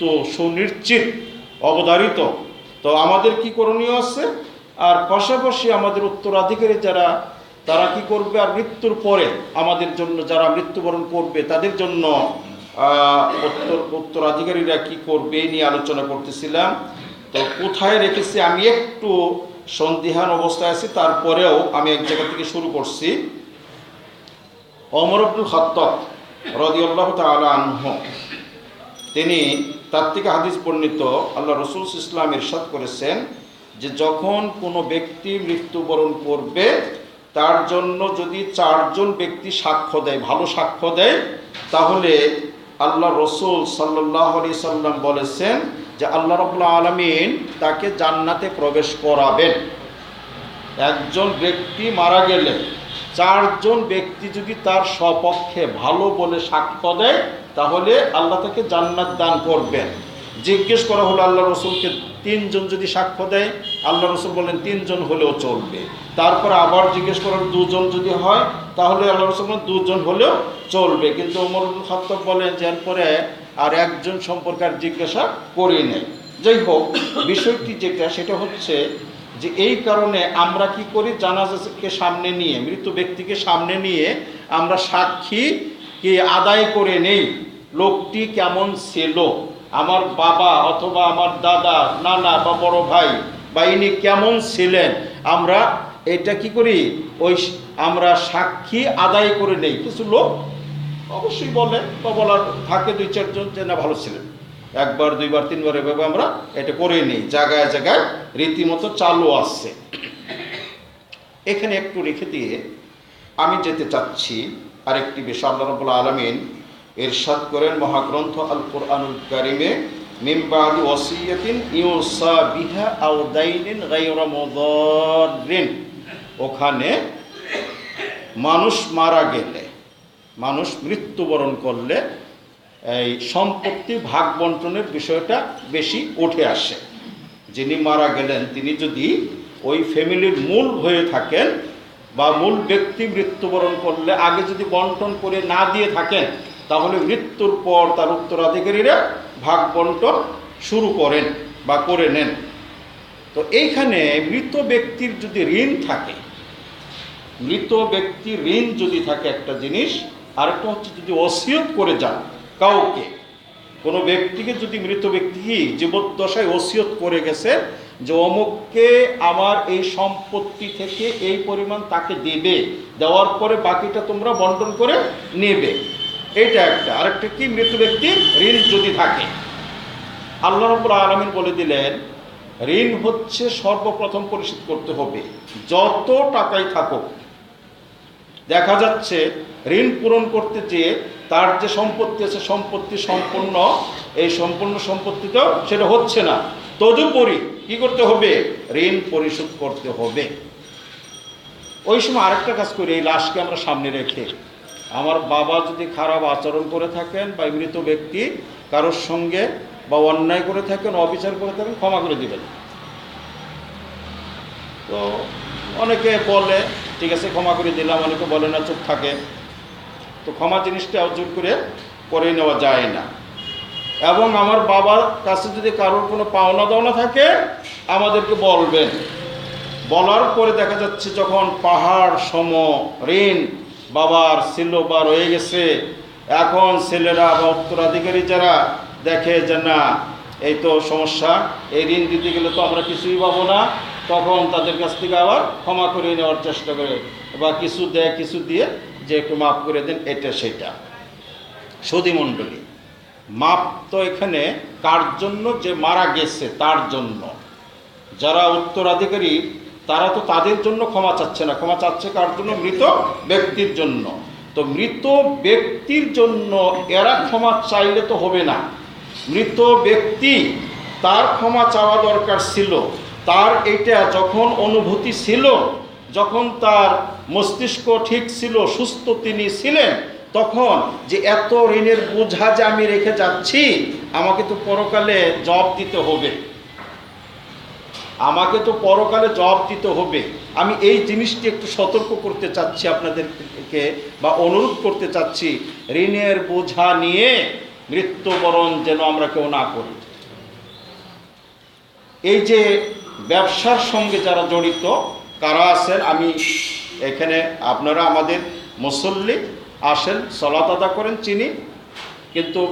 মৃত্যু সুনিশ্চিত, অবধারিত। তো আমাদের কি করণীয় আছে? আর পাশাপাশি আমাদের উত্তরাধিকারী যারা, তারা কি করবে? আর মৃত্যুর পরে আমাদের জন্য যারা মৃত্যুবরণ করবে, তাদের জন্য উত্তর, উত্তরাধিকারীরা কি করবে নিয়ে আলোচনা করতেছিলাম। তো কোথায় রেখেছি? আমি একটু সন্দিহান অবস্থায় আছি, তারপরেও আমি এক জায়গা থেকে শুরু করছি। অমর আব্দুল খত্তব রদিউল্লাহ তিনি তার থেকে হাদিস বর্ণিত, আল্লাহ রসুল ইসলাম ইরশাদ করেছেন যে যখন কোনো ব্যক্তি মৃত্যুবরণ করবে, তার জন্য যদি চারজন ব্যক্তি সাক্ষ্য দেয়, ভালো সাক্ষ্য দেয়, তাহলে আল্লাহ রসুল সাল্লাহ আলি সাল্লাম বলেছেন যে আল্লাহ রবুল্লা আলমিন তাকে জান্নাতে প্রবেশ করাবেন। একজন ব্যক্তি মারা গেলে, চারজন ব্যক্তি যদি তার সপক্ষে ভালো বলে সাক্ষ্য দেয় তাহলে আল্লাহ তাকে জান্নাত দান করবেন। জিজ্ঞেস করা হলো আল্লাহ রসুলকে, তিনজন যদি সাক্ষ্য দেয়, আল্লাহ রসুল বলেন তিনজন হলেও চলবে। তারপর আবার জিজ্ঞেস করার দুজন যদি হয়, তাহলে আল্লাহ রসুল বলেন দুজন হলেও চলবে। কিন্তু ওমর খত্তব বলেন যে, এরপরে আর একজন সম্পর্কে আর জিজ্ঞাসা করি নাই। যাই হোক, বিষয়টি যেটা, সেটা হচ্ছে যে, এই কারণে আমরা কি করি? জানাজাকে সামনে নিয়ে, মৃত ব্যক্তিকে সামনে নিয়ে আমরা সাক্ষী কি আদায় করে নেই, লোকটি কেমন ছিল? আমার বাবা অথবা আমার দাদা, নানা বা বড় ভাই বা ইনি কেমন ছিলেন? আমরা এটা কি করি? ওই আমরা সাক্ষী আদায় করে নেই। কিছু লোক অবশ্যই বলে বা বলার থাকে, দুই চারজন যে না ভালো ছিলেন। একবার, দুইবার, তিনবার এভাবে আমরা এটা করে নিই। জায়গায় জায়গায় রীতিমতো চালু আসছে এখানে একটু রেখে দিয়ে আমি যেতে চাচ্ছি। আরেকটি বিষয় আল্লাহ রবুল্লা আলমিন এরশাদ করেন মহাগ্রন্থ আল কোরআনুল কারিমে বিহা ওখানে মানুষ মারা গেলে, মানুষ মৃত্যুবরণ করলে এই সম্পত্তি ভাগ বন্টনের বিষয়টা বেশি উঠে আসে। যিনি মারা গেলেন, তিনি যদি ওই ফ্যামিলির মূল হয়ে থাকেন বা মূল ব্যক্তি মৃত্যুবরণ করলে আগে যদি বন্টন করে না দিয়ে থাকেন, তাহলে মৃত্যুর পর তার উত্তরাধিকারীরা ভাগ বন্টন শুরু করেন বা করে নেন। তো এইখানে মৃত ব্যক্তির যদি ঋণ থাকে, মৃত ব্যক্তির ঋণ যদি থাকে একটা জিনিস, আরেকটা হচ্ছে যদি ওসিয়ত করে যান কাউকে, কোনো ব্যক্তিকে যদি মৃত ব্যক্তি জীবদ্দশায় ওসিয়ত করে গেছে যে অমুককে আমার এই সম্পত্তি থেকে এই পরিমাণ তাকে দেবে। দেওয়ার পরে বাকিটা তোমরা বন্টন করে নেবে। এটা একটা। আরেকটা কি? মৃত ব্যক্তির ঋণ যদি থাকে। আল্লাহ রব্বুল আলমিন বলে দিলেন, ঋণ হচ্ছে সর্বপ্রথম পরিশোধ করতে হবে। যত টাকাই থাকুক। দেখা যাচ্ছে, ঋণ পূরণ করতে যেয়ে তার যে সম্পত্তি আছে, সম্পত্তি সম্পূর্ণ, এই সম্পূর্ণ সম্পত্তিটাও সেটা হচ্ছে না। তদুপরি কি করতে হবে? ঋণ পরিশোধ করতে হবে। ওই সময় আরেকটা কাজ করি, এই লাশকে আমরা সামনে রেখে। আমার বাবা যদি খারাপ আচরণ করে থাকেন বা মৃত ব্যক্তি কারোর সঙ্গে বা অন্যায় করে থাকেন, অবিচার করে থাকেন, ক্ষমা করে দিবেন। তো অনেকে বলে, ঠিক আছে, ক্ষমা করে দিলাম। অনেকে বলে, না, চুপ থাকে তো ক্ষমা জিনিসটা জোর করে করে নেওয়া যায় না। এবং আমার বাবার কাছে যদি কারোর কোনো পাওনা দাওনা থাকে, আমাদেরকে বলবেন। বলার পরে দেখা যাচ্ছে যখন পাহাড় সম ঋণ বাবার ছিল বা রয়ে গেছে, এখন ছেলেরা বা উত্তরাধিকারী যারা দেখে যে না, এই তো সমস্যা, এই ঋণ দিতে গেলে তো আমরা কিছুই পাবো না, তখন তাদের কাছ থেকে আবার ক্ষমা করে নেওয়ার চেষ্টা করে। বা কিছু দেয়, কিছু দিয়ে যে একটু মাফ করে দেন, এটা সেটা। সদী মণ্ডলী। মাপ তো এখানে কার জন্য যে মারা গেছে, তার জন্য। যারা উত্তরাধিকারী, তারা তো তাদের জন্য ক্ষমা চাচ্ছে না। ক্ষমা চাচ্ছে কার জন্য? মৃত ব্যক্তির জন্য। তো মৃত ব্যক্তির জন্য এরা ক্ষমা চাইলে তো হবে না। মৃত ব্যক্তি, তার ক্ষমা চাওয়া দরকার ছিল। তার এটা যখন অনুভূতি ছিল, যখন তার মস্তিষ্ক ঠিক ছিল, সুস্থ তিনি ছিলেন তখন যে এত ঋণের বোঝা যে আমি রেখে যাচ্ছি, আমাকে তো পরকালে জব দিতে হবে। আমাকে তো পরকালে জব দিতে হবে। আমি এই জিনিসটি একটু সতর্ক করতে চাচ্ছি আপনাদেরকে বা অনুরোধ করতে চাচ্ছি, ঋণের বোঝা নিয়ে মৃত্যুবরণ যেন আমরা কেউ না করি। এই যে ব্যবসার সঙ্গে যারা জড়িত, কারা আছেন? আমি এখানে, আপনারা আমাদের মুসল্লি আসেন, সলাত আদা করেন চিনি। কিন্তু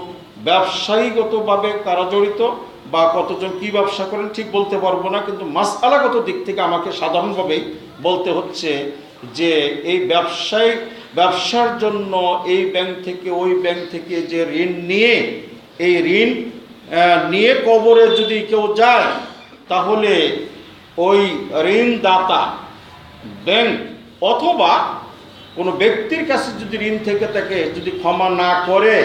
ব্যবসায়ীগতভাবে কারা জড়িত বা কতজন কি ব্যবসা করেন ঠিক বলতে পারব না, কিন্তু মাসআলাগত দিক থেকে আমাকে সাধারণভাবেই বলতে হচ্ছে যে, এই ব্যবসায়ী, ব্যবসার জন্য এই ব্যাংক থেকে, ওই ব্যাংক থেকে যে ঋণ নিয়ে, এই ঋণ নিয়ে কবরে যদি কেউ যায়, তাহলে ওই ঋণদাতা ব্যাংক অথবা কোনো ব্যক্তির কাছে যদি ঋণ থেকে থাকে, যদি ক্ষমা না করে,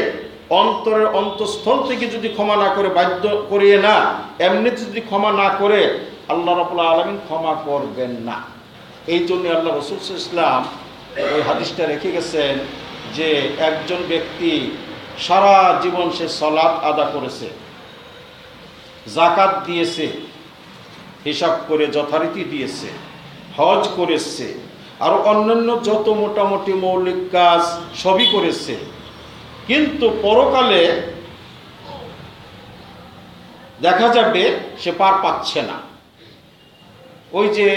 অন্তরের অন্তঃস্থল থেকে যদি ক্ষমা না করে, বাধ্য করিয়ে না, এমনিতে যদি ক্ষমা না করে, আল্লাহ রবুল্লা আলমিন ক্ষমা করবেন না। এই জন্য আল্লাহ রসুল ইসলাম ওই হাদিসটা রেখে গেছেন যে একজন ব্যক্তি সারা জীবন সে সলাৎ আদা করেছে জাকাত দিয়েছে, হিসাব করে যথারীতি দিয়েছে, হজ করেছে আর অন্যান্য যত মোটামুটি মৌলিক কাজ সবই করেছে। কিন্তু পরকালে দেখা যাবে সে পার পাচ্ছে না। ওই যে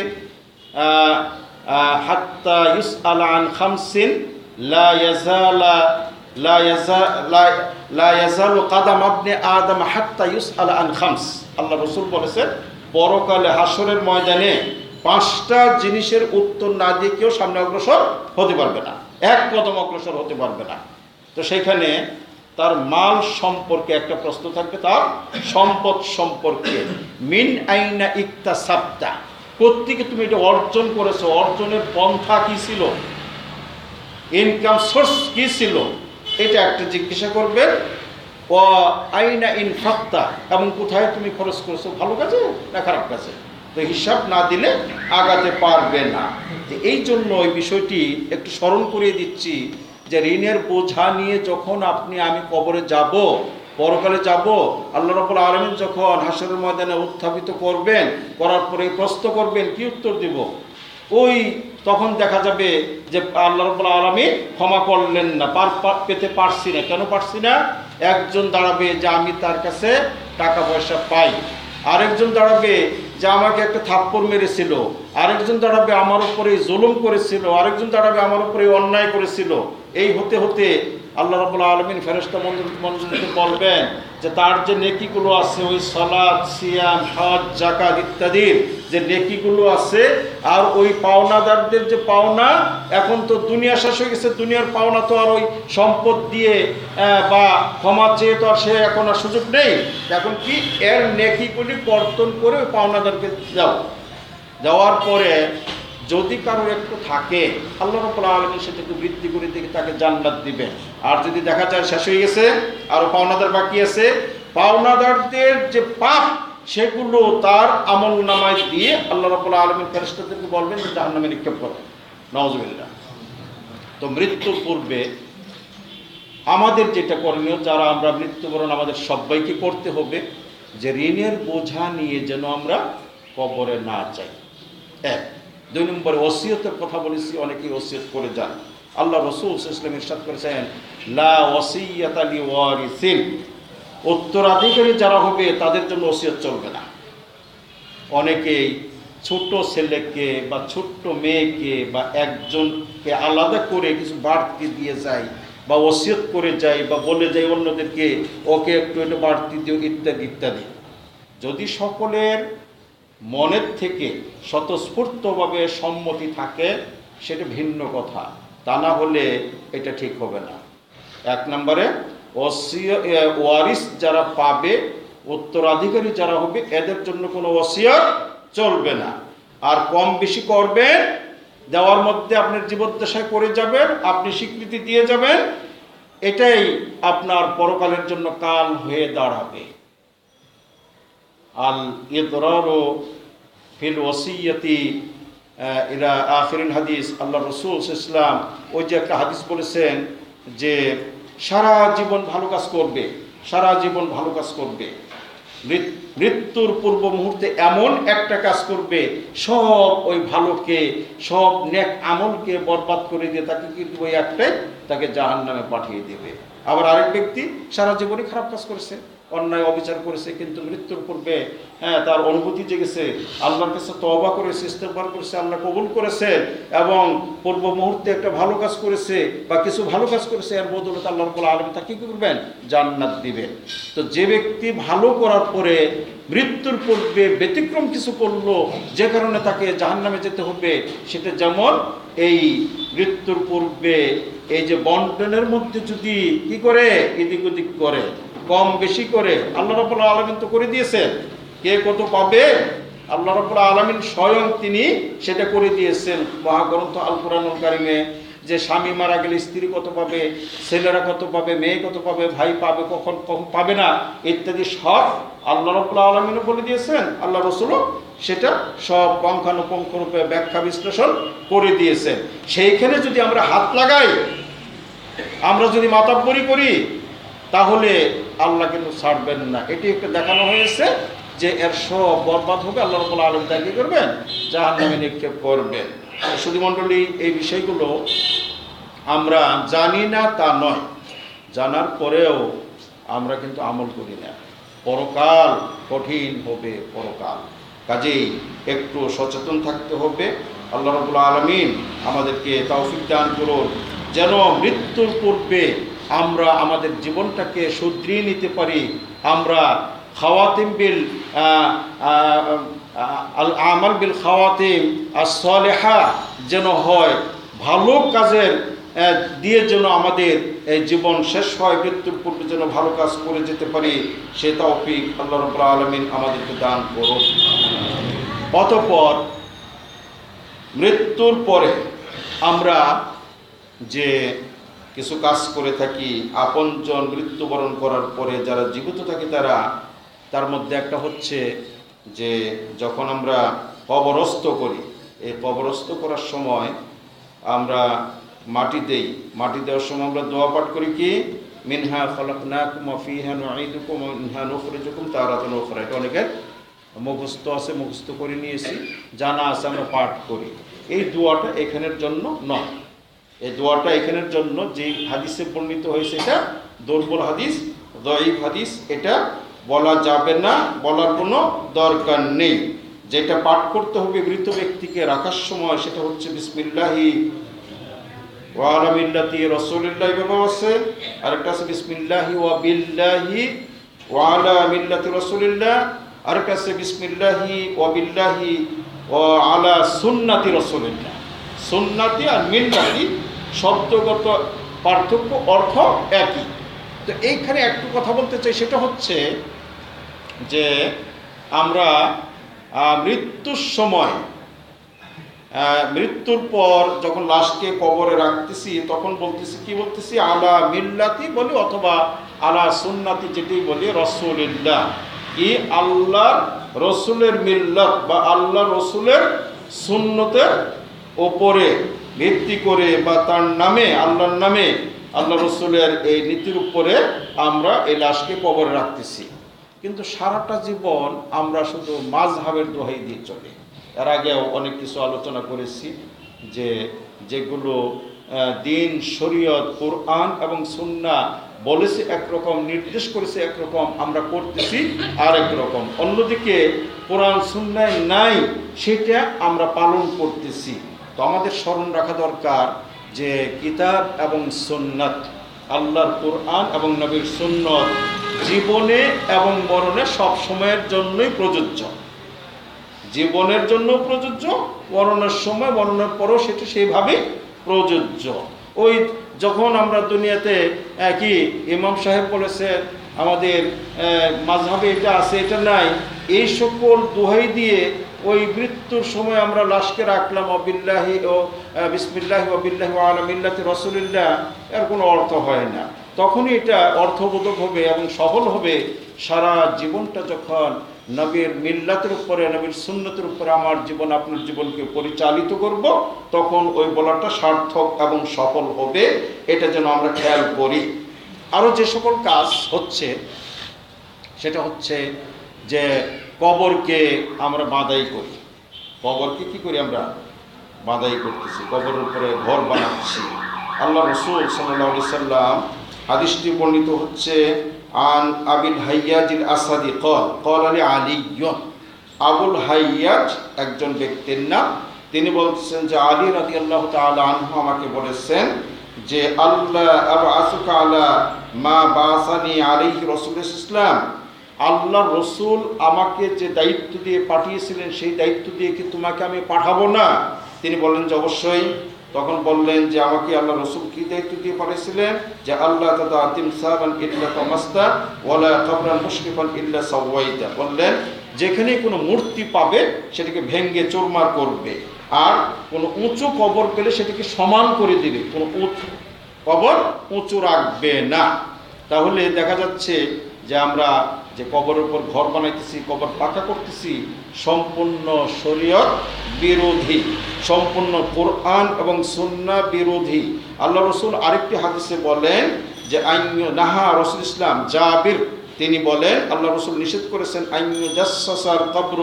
হাত্তা ইউস আন খামসিন কাদাম আবনে আদম হাত্তা ইউস আন খামস। আল্লাহ রসুল বলেছেন, পরকালে হাসরের ময়দানে পাঁচটা জিনিসের উত্তর না দিয়ে কেউ সামনে অগ্রসর হতে পারবে না। এক কদম অগ্রসর হতে পারবে না। তো সেখানে তার মাল সম্পর্কে একটা প্রশ্ন থাকবে, তার সম্পদ সম্পর্কে। মিন আইনা ইকতা সাপ্তা কোত্থেকে তুমি এটা অর্জন করেছ? অর্জনের পন্থা কি ছিল? ইনকাম সোর্স কি ছিল? এটা একটা জিজ্ঞাসা করবে। ও আইনা ইন ফাক্তা এবং কোথায় তুমি খরচ করেছ? ভালো কাজে না খারাপ কাজে? তো হিসাব না দিলে আগাতে পারবে না। এই জন্য ওই বিষয়টি একটু স্মরণ করিয়ে দিচ্ছি যে ঋণের বোঝা নিয়ে যখন আপনি, আমি কবরে যাব, পরকালে যাব, আল্লাহ রবুল আলমিন যখন হাসরের ময়দানে উত্থাপিত করবেন, করার পরে প্রশ্ন করবেন, কি উত্তর দিব? ওই তখন দেখা যাবে যে আল্লাহ রবুল আলমী ক্ষমা করলেন না, পার পেতে পারছি না। কেন পারছি না? একজন দাঁড়াবে যে আমি তার কাছে টাকা পয়সা পাই। আরেকজন দাঁড়াবে যে আমাকে একটা থাপ্পড় মেরেছিল, আরেকজন দাঁড়াবে আমার উপরে জুলুম করেছিল, আরেকজন দাঁড়াবে আমার উপরে অন্যায় করেছিল। এই হতে হতে আল্লাহ রাবুল্লাহ আলমিন ফেরস্তা মঞ্জুরকে বলবেন যে তার যে নেকিগুলো আছে, ওই সলাদ সিয়াম, হজ জাকাত ইত্যাদির যে নেকিগুলো আছে আর ওই পাওনাদারদের যে পাওনা এখন তো দুনিয়া শেষ হয়ে গেছে, দুনিয়ার পাওনা তো আর ওই সম্পদ দিয়ে বা ক্ষমা চেয়ে তো আর সে এখন আর সুযোগ নেই। এখন কি এর নেকিগুলি কর্তন করে ওই পাওনাদারকে যাও। যাওয়ার পরে যদি কারোর একটু থাকে, আল্লাহ রব্বুল আলমী সেটাকে বৃদ্ধি করে দিকে তাকে জান্নাত দিবেন আর যদি দেখা যায় শেষ হয়ে গেছে আরও পাওনাদার বাকি আছে, পাওনাদারদের যে পাপ, সেগুলো তার আমল নামায় দিয়ে আল্লাহ রব্বুল আলমী ফেরেস্তাদেরকে বলবেন যে জাহান্নামে নিক্ষেপ করো। নওয়াজবিল্লা তো মৃত্যুর পূর্বে আমাদের যেটা করণীয়, যারা আমরা মৃত্যুবরণ আমাদের সবাইকে করতে হবে, যে ঋণের বোঝা নিয়ে যেন আমরা কবরে না যাই। এক দুই নম্বরে, ওসিয়তের কথা বলেছি, অনেকেই ওসিয়ত করে যান। আল্লাহ রসুল ইসলাম ইরশাদ করেছেন, লা উত্তরাধিকারী যারা হবে, তাদের জন্য ওসিয়ত চলবে না। অনেকেই ছোট ছেলেকে বা ছোট্ট মেয়েকে বা একজনকে আলাদা করে কিছু বাড়তি দিয়ে যায়, বা ওসিয়ত করে যায়, বা বলে যায় অন্যদেরকে, ওকে একটু একটু বাড়তি দিও, ইত্যাদি ইত্যাদি। যদি সকলের মনের থেকে স্বতঃস্ফূর্তভাবে সম্মতি থাকে, সেটা ভিন্ন কথা। তা না হলে এটা ঠিক হবে না। এক নম্বরে ওয়ারিস যারা পাবে, উত্তরাধিকারী যারা হবে, এদের জন্য কোনো ওসিয়ত চলবে না। আর কম বেশি করবেন, দেওয়ার মধ্যে আপনার জীবদ্দশায় করে যাবেন, আপনি স্বীকৃতি দিয়ে যাবেন, এটাই আপনার পরকালের জন্য কাল হয়ে দাঁড়াবে। আল ইদরারু ফিল ওসিয়তি এরা আখরিন হাদিস, আল্লাহ রসুল ইসলাম ওই যে একটা হাদিস বলেছেন যে সারা জীবন ভালো কাজ করবে, সারা জীবন ভালো কাজ করবে। মৃত- মৃত্যুর পূর্ব মুহূর্তে এমন একটা কাজ করবে, সব ওই ভালোকে, সব নেক আমলকে বরবাদ করে দিয়ে তাকে কিন্তু ওই একটাই তাকে জাহান নামে পাঠিয়ে দেবে। আবার আরেক ব্যক্তি সারা জীবনই খারাপ কাজ করেছে। অন্যায় অবিচার করেছে, কিন্তু মৃত্যুর পূর্বে হ্যাঁ তার অনুভূতি জেগেছে। আল্লাহর কাছে তবা করেছে ইস্তেফার করেছে, আল্লাহ কবুল করেছে এবং পূর্ব মুহূর্তে একটা ভালো কাজ করেছে বা কিছু ভালো কাজ করেছে, এর বদলত আল্লাহ রব্বুল আলম তাকে কি করবেন? জান্নাত দিবেন। তো যে ব্যক্তি ভালো করার পরে মৃত্যুর পূর্বে ব্যতিক্রম কিছু করল, যে কারণে তাকে জাহান্নামে যেতে হবে, সেটা যেমন এই মৃত্যুর পূর্বে এই যে বন্টনের মধ্যে যদি কি করে? এদিক ওদিক করে। কম বেশি করে আল্লাহ রব্বুল আলমিন তো করে দিয়েছেন। কে কত পাবে? আল্লাহ রব্বুল আলমিন স্বয়ং তিনি সেটা করে দিয়েছেন। মহাগ্রন্থ আল কোরআনুল কারিমে যে স্বামী মারা গেলে স্ত্রী কত পাবে, ছেলেরা কত পাবে, মেয়ে কত পাবে, ভাই পাবে, কখন কখন পাবে না, ইত্যাদি সব আল্লাহ রব্বুল আলমিনও বলে দিয়েছেন। আল্লাহ রসুলও সেটা সব পঙ্খানুপঙ্খ রূপে ব্যাখ্যা বিশ্লেষণ করে দিয়েছেন। সেইখানে যদি আমরা হাত লাগাই, আমরা যদি মাতাব্বরি করি তাহলে আল্লাহ কিন্তু ছাড়বেন না। এটি একটা দেখানো হয়েছে যে এর সব বরবাদ হবে, আল্লাহ রব্বুল আলম তাই কি করবেন? জাহান নামে নিক্ষেপ করবেন। শুধু মণ্ডলী এই বিষয়গুলো আমরা জানি না, তা নয়। জানার পরেও আমরা কিন্তু আমল করি না। পরকাল কঠিন হবে, পরকাল। কাজেই একটু সচেতন থাকতে হবে। আল্লাহ রবুল্লা আলমিন আমাদেরকে তৌফিক দান করুন। যেন মৃত্যুর পূর্বে আমরা আমাদের জীবনটাকে শুধরিয়ে নিতে পারি। আমরা খাওয়াতিম বিল আল আমাল বিল খাওয়াতিম আর সলেহা যেন হয়। ভালো কাজের দিয়ে যেন আমাদের জীবন শেষ হয় মৃত্যুর পূর্বে যেন ভালো কাজ করে যেতে পারি, সে তৌফিক আল্লাহ রবুল্লা আলমিন আমাদেরকে দান করুন। অতঃপর মৃত্যুর পরে আমরা যে কিছু কাজ করে থাকি, আপনজন মৃত্যুবরণ করার পরে যারা জীবিত থাকি তারা, তার মধ্যে একটা হচ্ছে যে যখন আমরা কবরস্থ করি, এই কবরস্থ করার সময় আমরা মাটি দেই। মাটি দেওয়ার সময় আমরা দোয়া পাঠ করি কি? মিনহা ফলাকনাকুম ফিহা নুঈদুকুম ওয়া মিনহা নুখরিজুকুম তারাতান উখরা। এটা অনেকের মুখস্থ আছে, মুখস্থ করে নিয়েছি। জানা আছে আমরা পাঠ করি। এই দোয়াটা এখানের জন্য নয়। এই দোয়াটা এখানের জন্য যে হাদিসে বর্ণিত হয়েছে এটা দুর্বল হাদিস, দয়ীব হাদিস, এটা বলা যাবে না, বলার কোনো দরকার নেই। যেটা পাঠ করতে হবে মৃত ব্যক্তিকে রাখার সময় সেটা হচ্ছে বিসমিল্লাহি। ওয়ালা মিল্লাতি রসুলিল্লাহ বাবা আছে, আরেকটা আছে বিসমিল্লাহি ওয়া বিল্লাহি ওয়ালা মিল্লাতি রসুলিল্লাহ, আরেকটা আছে বিসমিল্লাহি ওয়া বিল্লাহি, ওয়া আলা সুন্নাতি রসুলিল্লাহ। সুন্নাতি আর মিল্লাতি শব্দগত পার্থক্য অর্থ একই। তো এইখানে একটু কথা বলতে চাই, সেটা হচ্ছে যে আমরা মৃত্যুর সময় মৃত্যুর পর যখন লাশকে কবরে রাখতেছি, তখন বলতেছি, কি বলতেছি? আলা মিল্লাতি বলি অথবা আলা সুন্নাতি যেটি বলি, রসুলিল্লাহ। ই আল্লাহ রসুলের মিল্লাত বা আল্লাহ রসুলের সুন্নতের ওপরে। ভিত্তি করে বা তার নামে, আল্লাহর নামে, আল্লাহ রসুলের এই নীতির উপরে আমরা এই লাশকে কবরে রাখতেছি। কিন্তু সারাটা জীবন আমরা শুধু মাঝহাবের দোহাই দিয়ে চলি। এর আগেও অনেক কিছু আলোচনা করেছি যে যেগুলো দিন, শরীয়ত, কোরআন এবং সুন্না বলেছে একরকম, নির্দেশ করেছে একরকম, আমরা করতেছি আর রকম। অন্যদিকে কোরআন, সুন্নায় নাই, সেটা আমরা পালন করতেছি। তো আমাদের স্মরণ রাখা দরকার যে কিতাব এবং সুন্নাত, আল্লাহর কোরআন এবং নবীর সুন্নত জীবনে এবং মরণে সব সময়ের জন্যই প্রযোজ্য। জীবনের জন্য প্রযোজ্য, মরণের সময়, মরণের পরও সেটা সেইভাবেই প্রযোজ্য। ওই যখন আমরা দুনিয়াতে কি ইমাম সাহেব বলেছেন আমাদের মাঝহাবে এটা আছে, এটা নাই, এই সকল দোহাই দিয়ে ওই মৃত্যুর সময় আমরা লাশকে রাখলাম, অবিল্লাহি ও বিসমিল্লাহি অবিল্লাহি আলমিল্লাতে রসুলিল্লাহ। এর কোনো অর্থ হয় না। তখনই এটা অর্থবোধক হবে এবং সফল হবে সারা জীবনটা যখন নবীর মিল্লাতের উপরে, নবীর সুন্নতের উপরে আমার জীবন, আপনার জীবনকে পরিচালিত করব, তখন ওই বলাটা সার্থক এবং সফল হবে, এটা যেন আমরা খেয়াল করি। আরও যে সকল কাজ হচ্ছে, সেটা হচ্ছে যে কবরকে আমরা বাঁধাই করি। কবরকে কি করি আমরা? বাঁধাই করতেছি। কবরের উপরে ঘর বানাচ্ছি। আল্লাহ রসুল সাল্লাহ সাল্লাম হাদিসটি বর্ণিত হচ্ছে, আন আবিল হাইয়াজিল আসাদি কল কল আলী আলিয়ন আবুল হাইয়াজ একজন ব্যক্তির নাম। তিনি বলছেন যে, আলী রাজি আল্লাহ আনহু আমাকে বলেছেন যে আল্লাহ আবু আসুকা আলা মা বাসানি আলাইহি রসুল ইসলাম। আল্লাহ রসুল আমাকে যে দায়িত্ব দিয়ে পাঠিয়েছিলেন, সেই দায়িত্ব দিয়ে কি তোমাকে আমি পাঠাবো না? তিনি বললেন যে অবশ্যই। তখন বললেন যে আমাকে আল্লাহ রসুল কি দায়িত্ব দিয়ে পাঠিয়েছিলেন? যে আল্লাহ তাদা আতিম সাহাবান ইল্লা তমাস্তা, ওয়ালা কবরান মুশরিফান ইল্লা সাওয়াইতা। বললেন, যেখানে কোনো মূর্তি পাবে, সেটাকে ভেঙ্গে চোরমার করবে। আর কোনো উঁচু কবর পেলে সেটাকে সমান করে দিবে। কোনো উঁচু কবর উঁচু রাখবে না। তাহলে দেখা যাচ্ছে যে আমরা যে কবরের উপর ঘর বানাইতেছি, কবর পাকা করতেছি, সম্পূর্ণ শরীয়ত বিরোধী, সম্পূর্ণ কোরআন এবং সুন্না বিরোধী। আল্লাহ রসুল আরেকটি হাদিসে বলেন যে আইন নাহা রসুল ইসলাম জাবির। তিনি বলেন, আল্লাহ রসুল নিষেধ করেছেন আইনুজাসার কবর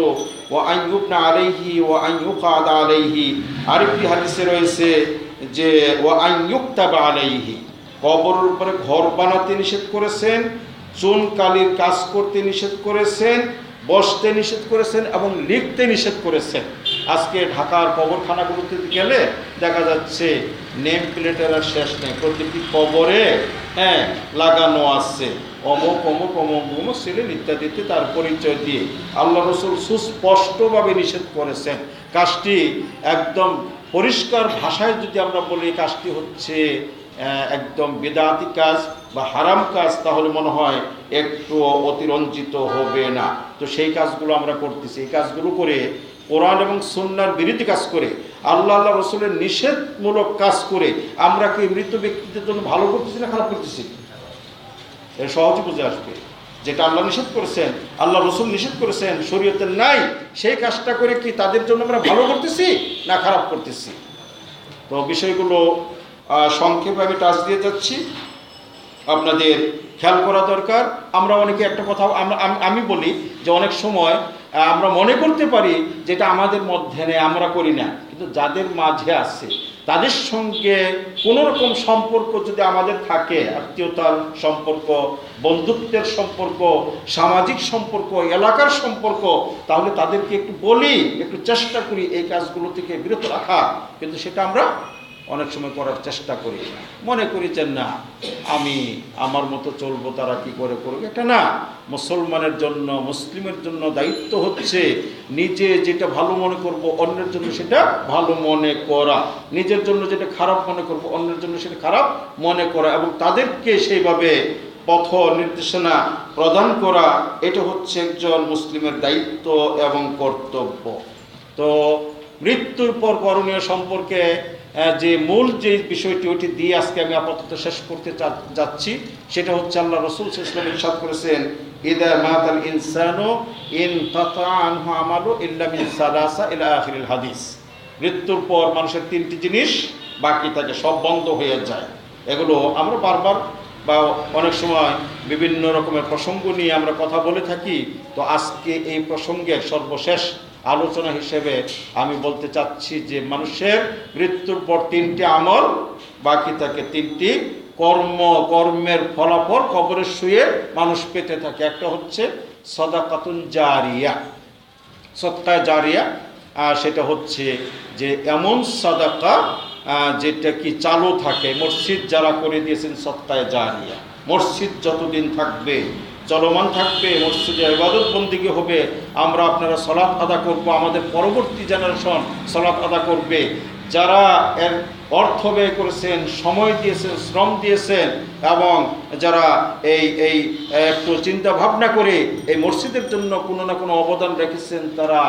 ও আইনুবনা আলাইহি ও আইনুকাদ আলাইহি। আরেকটি হাদিসে রয়েছে যে ও আইনুক্তাবা আলাইহি। কবরের উপরে ঘর বানাতে নিষেধ করেছেন চুন কালির কাজ করতে নিষেধ করেছেন, বসতে নিষেধ করেছেন এবং লিখতে নিষেধ করেছেন। আজকে ঢাকার কবরখানাগুলোতে গেলে দেখা যাচ্ছে নেম প্লেটের আর শেষ নেই। প্রতিটি কবরে হ্যাঁ লাগানো আছে। অমুক অমুক অমুক অমুক ছিলেন ইত্যাদিতে তার পরিচয় দিয়ে আল্লাহ রসুল সুস্পষ্টভাবে নিষেধ করেছেন। কাজটি একদম পরিষ্কার ভাষায় যদি আমরা বলি, কাজটি হচ্ছে একদম বেদাতি কাজ বা হারাম কাজ, তাহলে মনে হয় একটু অতিরঞ্জিত হবে না। তো সেই কাজগুলো আমরা করতেছি। এই কাজগুলো করে কোরআন এবং সুন্নার বিরোধী কাজ করে, আল্লাহ আল্লাহ রসুলের নিষেধমূলক কাজ করে, আমরা কি মৃত ব্যক্তিদের জন্য ভালো করতেছি না খারাপ করতেছি? এর সহজে বুঝে আসবে। যেটা আল্লাহ নিষেধ করেছেন, আল্লাহ রসুল নিষেধ করেছেন, শরীয়তের নাই, সেই কাজটা করে কি তাদের জন্য আমরা ভালো করতেছি না খারাপ করতেছি? তো বিষয়গুলো সংক্ষেপে আমি টাচ দিয়ে যাচ্ছি। আপনাদের খেয়াল করা দরকার। আমরা অনেকে একটা কথা আমি- বলি যে অনেক সময় আমরা মনে করতে পারি যেটা আমাদের মধ্যে নেই আমরা করি না। কিন্তু যাদের মাঝে আছে, তাদের সঙ্গে কোনো রকম সম্পর্ক যদি আমাদের থাকে, আত্মীয়তার সম্পর্ক, বন্ধুত্বের সম্পর্ক, সামাজিক সম্পর্ক, এলাকার সম্পর্ক, তাহলে তাদেরকে একটু বলি, একটু চেষ্টা করি এই কাজগুলো থেকে বিরত রাখা কিন্তু সেটা আমরা অনেক সময় করার চেষ্টা করি। মনে করি যে, না, আমি আমার মতো চলবো তারা কি করে করবে এটা না। মুসলমানের জন্য, মুসলিমের জন্য দায়িত্ব হচ্ছে নিজে যেটা ভালো মনে করব অন্যের জন্য সেটা ভালো মনে করা। নিজের জন্য যেটা খারাপ মনে করব অন্যের জন্য সেটা খারাপ মনে করা এবং তাদেরকে সেইভাবে পথ নির্দেশনা প্রদান করা, এটা হচ্ছে একজন মুসলিমের দায়িত্ব এবং কর্তব্য। তো মৃত্যুর পর করণীয় সম্পর্কে যে মূল যে বিষয়টি ওইটি দিয়ে আজকে আমি আপাতত শেষ করতে যাচ্ছি, সেটা হচ্ছে আল্লাহ রসুল ইসলাম ইরশাদ করেছেন, ইদা মাতাল ইনসানু ইন কাতা আনহু আমালু ইল্লা মিন সালাসা ইলা আখিরিল হাদিস। মৃত্যুর পর মানুষের তিনটি জিনিস বাকি থাকে, সব বন্ধ হয়ে যায়। এগুলো আমরা বারবার বা অনেক সময় বিভিন্ন রকমের প্রসঙ্গ নিয়ে আমরা কথা বলে থাকি, তো আজকে এই প্রসঙ্গের সর্বশেষ আলোচনা হিসেবে আমি বলতে চাচ্ছি যে মানুষের মৃত্যুর পর তিনটি আমল, বাকি থাকে তিনটি। কর্ম, কর্মের ফলাফল কবরে শুয়ে মানুষ পেতে থাকে। একটা হচ্ছে সদাকাতুন জারিয়া সৎকা জারিয়া সেটা হচ্ছে যে এমন সাদাকা যেটা কি চালু থাকে। মসজিদ যারা করে দিয়েছেন সত্তায় জারিয়া। মসজিদ যতদিন থাকবে চলমান থাকবে, মসজিদে ইবাদত বন্দিকে হবে। আমরা আপনারা সলাৎ আদা করব, আমাদের পরবর্তী জেনারেশন সলাৎ আদা করবে। যারা এর অর্থ ব্যয় করেছেন, সময় দিয়েছেন, শ্রম দিয়েছেন এবং যারা এই এই, একটু চিন্তা ভাবনা করে এই মসজিদের জন্য কোনো না কোনো অবদান রেখেছেন, তারা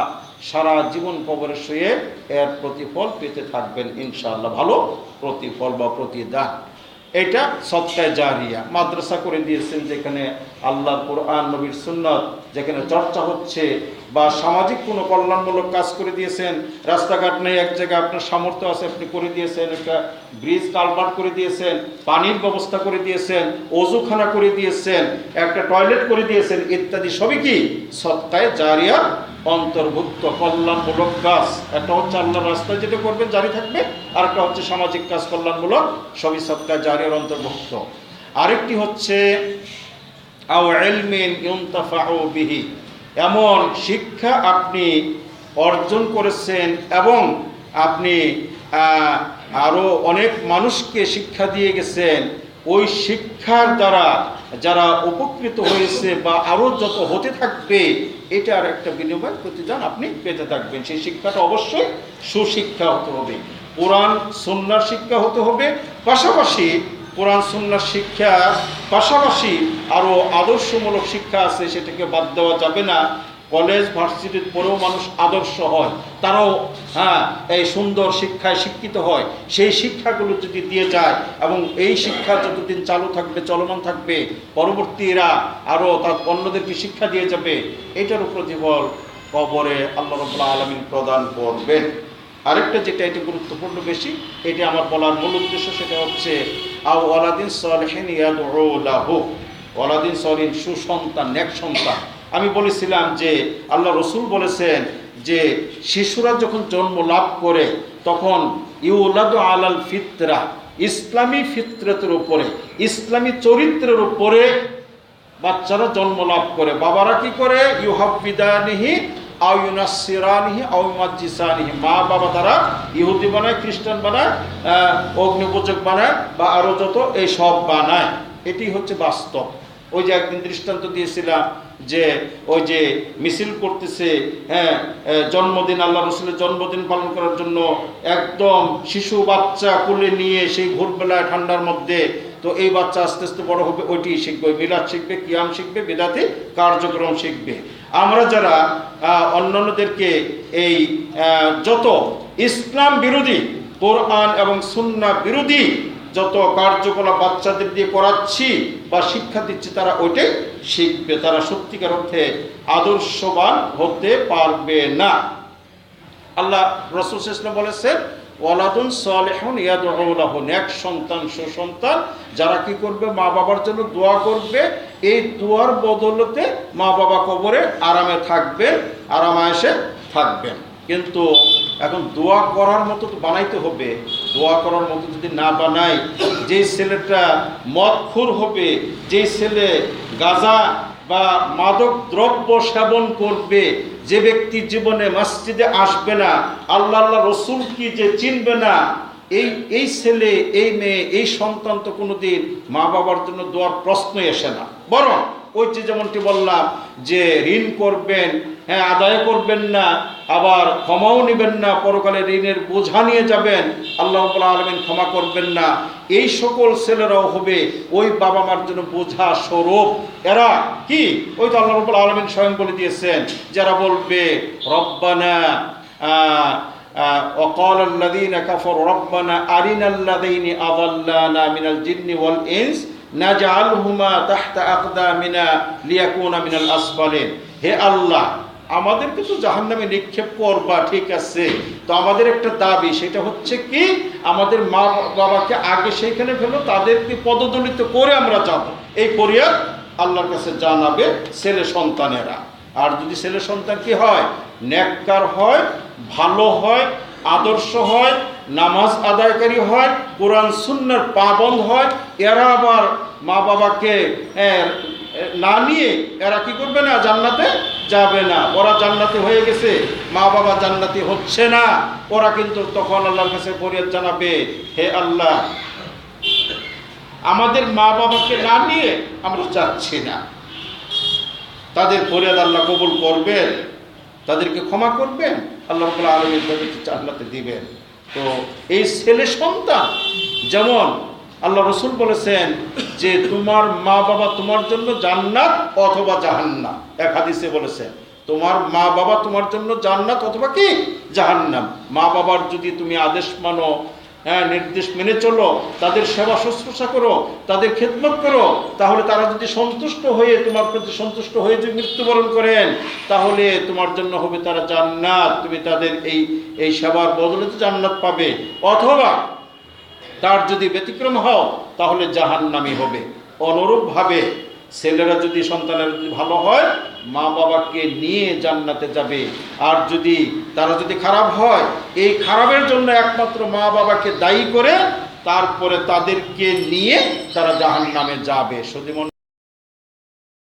সারা জীবন কবরে শুয়ে এর প্রতিফল পেতে থাকবেন, ইনশাআল্লাহ। ভালো প্রতিফল বা প্রতিদান। এটা সৎকায় জারিয়া। মাদ্রাসা করে দিয়েছেন যেখানে আল্লাহ কোরআন, নবীর সুন্নত, যেখানে চর্চা হচ্ছে বা সামাজিক কোনো কল্যাণমূলক কাজ করে দিয়েছেন। রাস্তাঘাট নেই, এক জায়গায় আপনার সামর্থ্য আছে, আপনি করে দিয়েছেন। একটা ব্রিজ কালভার্ট করে দিয়েছেন, পানির ব্যবস্থা করে দিয়েছেন, অজুখানা করে দিয়েছেন, একটা টয়লেট করে দিয়েছেন, ইত্যাদি। সবই কি? সৎকায় জারিয়া অন্তর্ভুক্ত কল্যাণমূলক কাজ। একটা হচ্ছে আল্লাহর রাস্তায় যেটা করবেন, জারি থাকবে। আর একটা হচ্ছে সামাজিক কাজ, কল্যাণমূলক সবই সৎকার জারিয়ার অন্তর্ভুক্ত। আরেকটি হচ্ছে, আও ইলমিন ইউনতাফাউ বিহি। এমন শিক্ষা আপনি অর্জন করেছেন এবং আপনি আরও অনেক মানুষকে শিক্ষা দিয়ে গেছেন, ওই শিক্ষার দ্বারা যারা উপকৃত হয়েছে বা আরও যত হতে থাকবে এটার একটা বিনিময় প্রতিদান আপনি পেতে থাকবেন। সেই শিক্ষাটা অবশ্যই সুশিক্ষা হতে হবে। কোরআন সন্ন্যার শিক্ষা হতে হবে। পাশাপাশি কোরআন সন্ন্যার শিক্ষা পাশাপাশি আরও আদর্শমূলক শিক্ষা আছে, সেটাকে বাদ দেওয়া যাবে না। কলেজ, ভার্সিটির পরেও মানুষ আদর্শ হয়। তারাও হ্যাঁ এই সুন্দর শিক্ষায় শিক্ষিত হয়। সেই শিক্ষাগুলো যদি দিয়ে যায় এবং এই শিক্ষা যতদিন চালু থাকবে, চলমান থাকবে, পরবর্তী এরা আরও তার অন্যদেরকে শিক্ষা দিয়ে যাবে, এটার উপর জীবন কবরে আল্লাহ রবুল্লা আলমিন প্রদান করবেন। আরেকটা যেটা এটি গুরুত্বপূর্ণ বেশি, এটা আমার বলার মূল উদ্দেশ্য সেটা হচ্ছে, আও ওয়ালাদিন সলহেন ইয়াদউ লাহু ওয়ালাদিন সলিন সুসন্তান, নেক সন্তান। আমি বলেছিলাম যে আল্লাহ রসুল বলেছেন যে শিশুরা যখন জন্ম লাভ করে, তখন ইউলাদ আলাল ফিতরা, ইসলামী ফিতরতের উপরে, ইসলামী চরিত্রের উপরে বাচ্চারা জন্ম লাভ করে। বাবারা কি করে? ইউহাবিদানিহি আও ইউমাজ্জিসানিহি। মা বাবা তারা ইহুদি বানায়, খ্রিস্টান বানায় অগ্নিপূজক বানায় বা আরও যত, এই সব বানায়। এটি হচ্ছে বাস্তব। ওই যে একদিন দৃষ্টান্ত দিয়েছিলাম যে ওই যে মিছিল করতেছে হ্যাঁ জন্মদিন, আল্লাহ রসুলের জন্মদিন পালন করার জন্য একদম শিশু বাচ্চা কোলে নিয়ে সেই ভোরবেলায় ঠান্ডার মধ্যে, তো এই বাচ্চা আস্তে আস্তে বড় হবে, ওইটি শিখবে, মিলাদ শিখবে, কিয়াম শিখবে, বেদাতে কার্যক্রম শিখবে। আমরা যারা অন্যান্যদেরকে এই যত ইসলাম বিরোধী, কোরআন এবং সুন্না বিরোধী যত কার্যকলাপ বাচ্চাদের দিয়ে করাচ্ছি বা শিক্ষা দিচ্ছি, তারা ওইটাই শিখবে। তারা সত্যিকার অর্থে আদর্শবান হতে পারবে না। আল্লাহ রসুল বলেছেন, ওয়ালাদুন সালেহুন ইয়াদুলাহু নেক সন্তান, সুসন্তান, যারা কি করবে? মা বাবার জন্য দোয়া করবে। এই দোয়ার বদলতে মা বাবা কবরে আরামে থাকবেন আরামায়েসে থাকবেন। কিন্তু এখন দোয়া করার মতো তো বানাইতে হবে। দোয়া করার মতো যদি না বানাই যেই ছেলেটা মদখুর হবে যেই ছেলে গাজা বা মাদক দ্রব্য সেবন করবে, যে ব্যক্তি জীবনে মসজিদে আসবে না, আল্লাহ আল্লাহ রসুল কি যে চিনবে না, এই এই ছেলে, এই মেয়ে, এই সন্তান তো কোনোদিন মা বাবার জন্য দোয়ার প্রশ্নই আসে না। বরং ওই যে যেমনটি বললাম যে ঋণ করবেন হ্যাঁ আদায় করবেন না আবার ক্ষমাও নেবেন না পরকালে ঋণের বোঝা নিয়ে যাবেন আল্লাহ আলমিন ক্ষমা করবেন না এই সকল ছেলেরাও হবে ওই বাবা মার জন্য বোঝা স্বরূপ এরা কি ওই তো আল্লাহ রব্বুল আলমিন স্বয়ং বলে দিয়েছেন যারা বলবে রব্বানা আহ, আহ, وقال الذين كفروا ربنا أرنا الذين أضلانا من الجن والإنس نجعلهما تحت أقدامنا ليكون من الأسفلين হে আল্লাহ আমাদেরকে তো জাহান্নামে নিক্ষেপ করবা, ঠিক আছে। তো আমাদের একটা দাবি, সেটা হচ্ছে কি, আমাদের মা বাবাকে আগে সেইখানে ফেলো, তাদেরকে পদদলিত করে আমরা যাব। এই ফরিয়াদ আল্লাহর কাছে জানাবে ছেলে সন্তানেরা। আর যদি ছেলে সন্তান কি হয়? নেককার হয়, ভালো হয়, আদর্শ হয়, নামাজ আদায়কারী হয়, কোরআন, সুন্নার পাবন্ধ হয়, এরা আবার মা বাবাকে না নিয়ে এরা কি করবে না, জান্নাতে যাবে না। ওরা জান্নাতি হয়ে গেছে, মা বাবা জান্নাতি হচ্ছে না। ওরা কিন্তু তখন আল্লাহর কাছে ফরিয়াদ জানাবে, হে আল্লাহ, আমাদের মা বাবাকে না নিয়ে আমরা যাচ্ছি না। তাদের ফরিয়াদ আল্লাহ কবুল করবেন, তাদেরকে ক্ষমা করবেন, আল্লাহ আলমীর জান্নাতে দিবেন। তো এই ছেলে সন্তান যেমন আল্লাহ রসুল বলেছেন যে তোমার মা বাবা তোমার জন্য জান্নাত অথবা জাহান্নাম। এক হাদিসে বলেছেন তোমার মা বাবা তোমার জন্য জান্নাত অথবা কি? জাহান্নাম। মা বাবার যদি তুমি আদেশ মানো হ্যাঁ নির্দেশ মেনে চলো, তাদের সেবা শুশ্রূষা করো, তাদের খেদমত করো, তাহলে তারা যদি সন্তুষ্ট হয়ে তোমার প্রতি সন্তুষ্ট হয়ে যদি মৃত্যুবরণ করেন, তাহলে তোমার জন্য হবে তারা জান্নাত। তুমি তাদের এই এই সেবার বদলে তো জান্নাত পাবে। অথবা তার যদি ব্যতিক্রম হও, তাহলে জাহান্নামি হবে। অনুরূপভাবে ছেলেরা যদি, সন্তানের যদি ভালো হয় মা বাবাকে নিয়ে জান্নাতে যাবে। আর যদি তারা যদি খারাপ হয়, এই খারাপের জন্য একমাত্র মা বাবাকে দায়ী করে, তারপরে তাদেরকে নিয়ে তারা জাহান নামে যাবে। শুধু